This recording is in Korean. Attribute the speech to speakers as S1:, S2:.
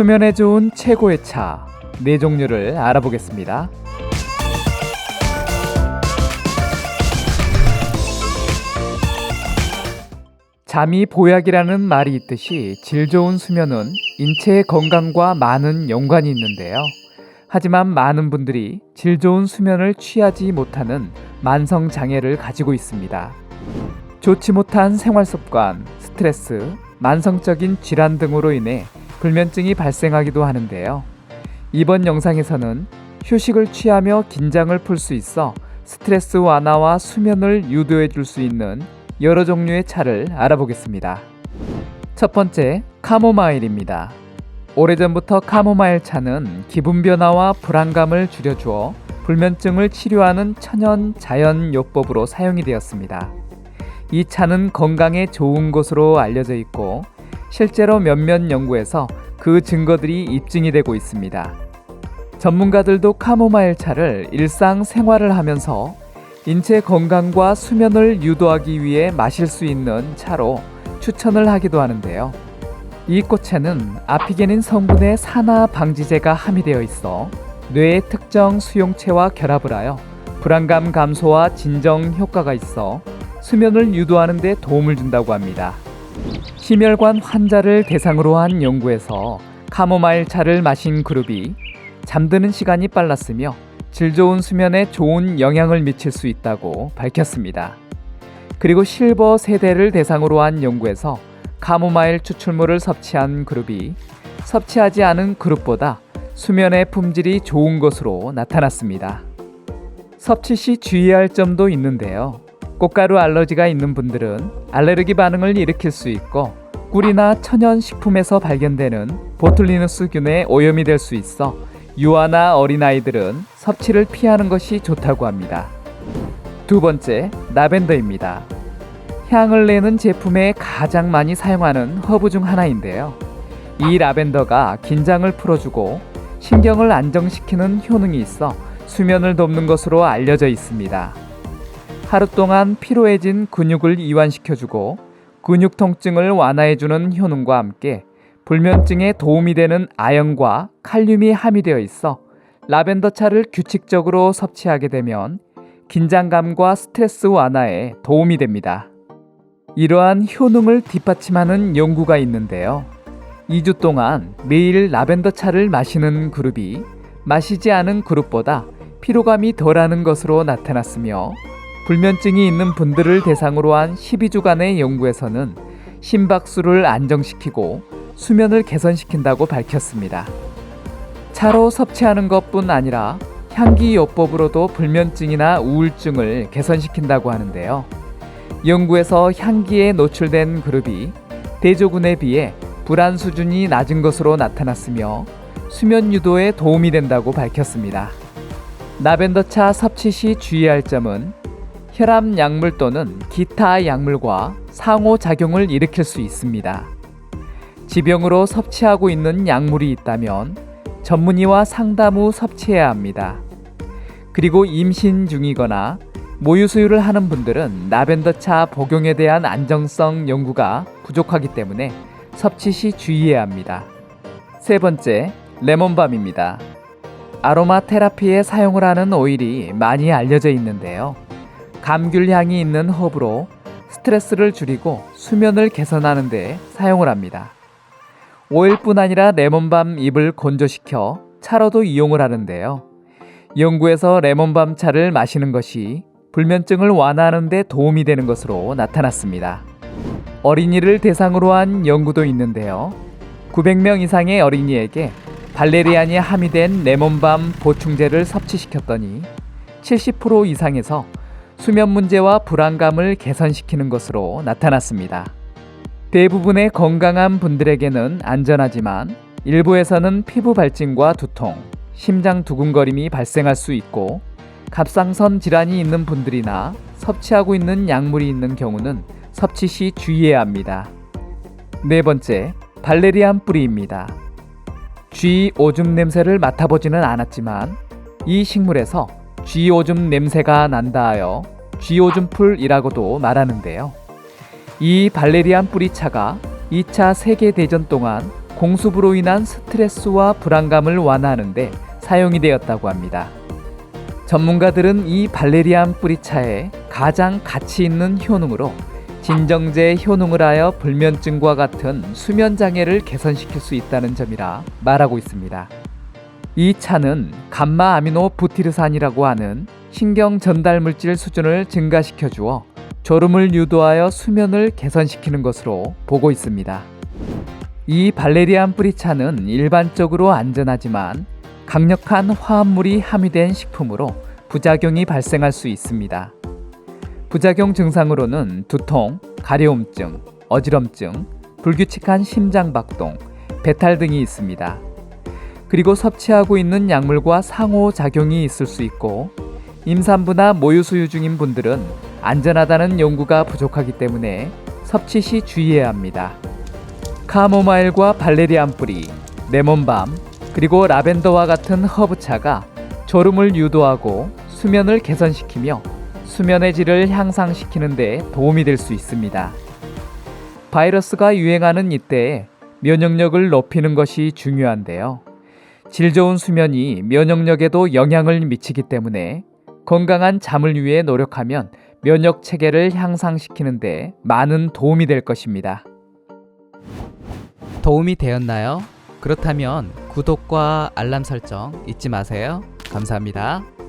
S1: 수면에 좋은 최고의 차 네 종류를 알아보겠습니다. 잠이 보약이라는 말이 있듯이 질 좋은 수면은 인체의 건강과 많은 연관이 있는데요. 하지만 많은 분들이 질 좋은 수면을 취하지 못하는 만성 장애를 가지고 있습니다. 좋지 못한 생활 습관, 스트레스, 만성적인 질환 등으로 인해 불면증이 발생하기도 하는데요. 이번 영상에서는 휴식을 취하며 긴장을 풀 수 있어 스트레스 완화와 수면을 유도해 줄 수 있는 여러 종류의 차를 알아보겠습니다. 첫 번째, 카모마일입니다. 오래전부터 카모마일 차는 기분 변화와 불안감을 줄여주어 불면증을 치료하는 천연 자연 요법으로 사용이 되었습니다. 이 차는 건강에 좋은 것으로 알려져 있고 실제로 몇몇 연구에서 그 증거들이 입증이 되고 있습니다. 전문가들도 카모마일 차를 일상 생활을 하면서 인체 건강과 수면을 유도하기 위해 마실 수 있는 차로 추천을 하기도 하는데요. 이 꽃차는 아피게닌 성분의 산화 방지제가 함유되어 있어 뇌의 특정 수용체와 결합을 하여 불안감 감소와 진정 효과가 있어 수면을 유도하는 데 도움을 준다고 합니다. 심혈관 환자를 대상으로 한 연구에서 카모마일 차를 마신 그룹이 잠드는 시간이 빨랐으며 질 좋은 수면에 좋은 영향을 미칠 수 있다고 밝혔습니다. 그리고 실버 세대를 대상으로 한 연구에서 카모마일 추출물을 섭취한 그룹이 섭취하지 않은 그룹보다 수면의 품질이 좋은 것으로 나타났습니다. 섭취 시 주의할 점도 있는데요. 꽃가루 알러지가 있는 분들은 알레르기 반응을 일으킬 수 있고 꿀이나 천연 식품에서 발견되는 보툴리누스균에 오염이 될 수 있어 유아나 어린아이들은 섭취를 피하는 것이 좋다고 합니다. 두 번째, 라벤더입니다. 향을 내는 제품에 가장 많이 사용하는 허브 중 하나인데요. 이 라벤더가 긴장을 풀어주고 신경을 안정시키는 효능이 있어 수면을 돕는 것으로 알려져 있습니다. 하루 동안 피로해진 근육을 이완시켜주고 근육 통증을 완화해주는 효능과 함께 불면증에 도움이 되는 아연과 칼륨이 함유되어 있어 라벤더 차를 규칙적으로 섭취하게 되면 긴장감과 스트레스 완화에 도움이 됩니다. 이러한 효능을 뒷받침하는 연구가 있는데요. 2주 동안 매일 라벤더 차를 마시는 그룹이 마시지 않은 그룹보다 피로감이 덜하는 것으로 나타났으며 불면증이 있는 분들을 대상으로 한 12주간의 연구에서는 심박수를 안정시키고 수면을 개선시킨다고 밝혔습니다. 차로 섭취하는 것뿐 아니라 향기 요법으로도 불면증이나 우울증을 개선시킨다고 하는데요. 연구에서 향기에 노출된 그룹이 대조군에 비해 불안 수준이 낮은 것으로 나타났으며 수면 유도에 도움이 된다고 밝혔습니다. 라벤더차 섭취 시 주의할 점은 혈압 약물 또는 기타 약물과 상호 작용을 일으킬 수 있습니다. 지병으로 섭취하고 있는 약물이 있다면 전문의와 상담 후 섭취해야 합니다. 그리고 임신 중이거나 모유 수유를 하는 분들은 라벤더차 복용에 대한 안정성 연구가 부족하기 때문에 섭취 시 주의해야 합니다. 세 번째, 레몬밤입니다. 아로마 테라피에 사용을 하는 오일이 많이 알려져 있는데요. 감귤 향이 있는 허브로 스트레스를 줄이고 수면을 개선하는 데 사용을 합니다. 오일뿐 아니라 레몬밤 잎을 건조시켜 차로도 이용을 하는데요. 연구에서 레몬밤 차를 마시는 것이 불면증을 완화하는 데 도움이 되는 것으로 나타났습니다. 어린이를 대상으로 한 연구도 있는데요. 900명 이상의 어린이에게 발레리안이 함유된 레몬밤 보충제를 섭취시켰더니 70% 이상에서 수면 문제와 불안감을 개선시키는 것으로 나타났습니다. 대부분의 건강한 분들에게는 안전하지만 일부에서는 피부 발진과 두통, 심장 두근거림이 발생할 수 있고 갑상선 질환이 있는 분들이나 섭취하고 있는 약물이 있는 경우는 섭취 시 주의해야 합니다. 네 번째, 발레리안 뿌리입니다. 쥐 오줌 냄새를 맡아보지는 않았지만 이 식물에서 쥐 오줌 냄새가 난다 하여 쥐 오줌 풀이라고도 말하는데요. 이 발레리안 뿌리차가 2차 세계대전 동안 공수부로 인한 스트레스와 불안감을 완화하는데 사용이 되었다고 합니다. 전문가들은 이 발레리안 뿌리차에 가장 가치 있는 효능으로 진정제 효능을 하여 불면증과 같은 수면 장애를 개선시킬 수 있다는 점이라 말하고 있습니다. 이 차는 감마 아미노 부티르산이라고 하는 신경 전달 물질 수준을 증가시켜 주어 졸음을 유도하여 수면을 개선시키는 것으로 보고 있습니다. 이 발레리안 뿌리차는 일반적으로 안전하지만 강력한 화합물이 함유된 식품으로 부작용이 발생할 수 있습니다. 부작용 증상으로는 두통, 가려움증, 어지럼증, 불규칙한 심장박동, 배탈 등이 있습니다. 그리고 섭취하고 있는 약물과 상호작용이 있을 수 있고 임산부나 모유수유 중인 분들은 안전하다는 연구가 부족하기 때문에 섭취 시 주의해야 합니다. 카모마일과 발레리안 뿌리, 레몬밤, 그리고 라벤더와 같은 허브차가 졸음을 유도하고 수면을 개선시키며 수면의 질을 향상시키는 데 도움이 될 수 있습니다. 바이러스가 유행하는 이때에 면역력을 높이는 것이 중요한데요. 질 좋은 수면이 면역력에도 영향을 미치기 때문에 건강한 잠을 위해 노력하면 면역 체계를 향상시키는데 많은 도움이 될 것입니다.
S2: 도움이 되었나요? 그렇다면 구독과 알람 설정 잊지 마세요. 감사합니다.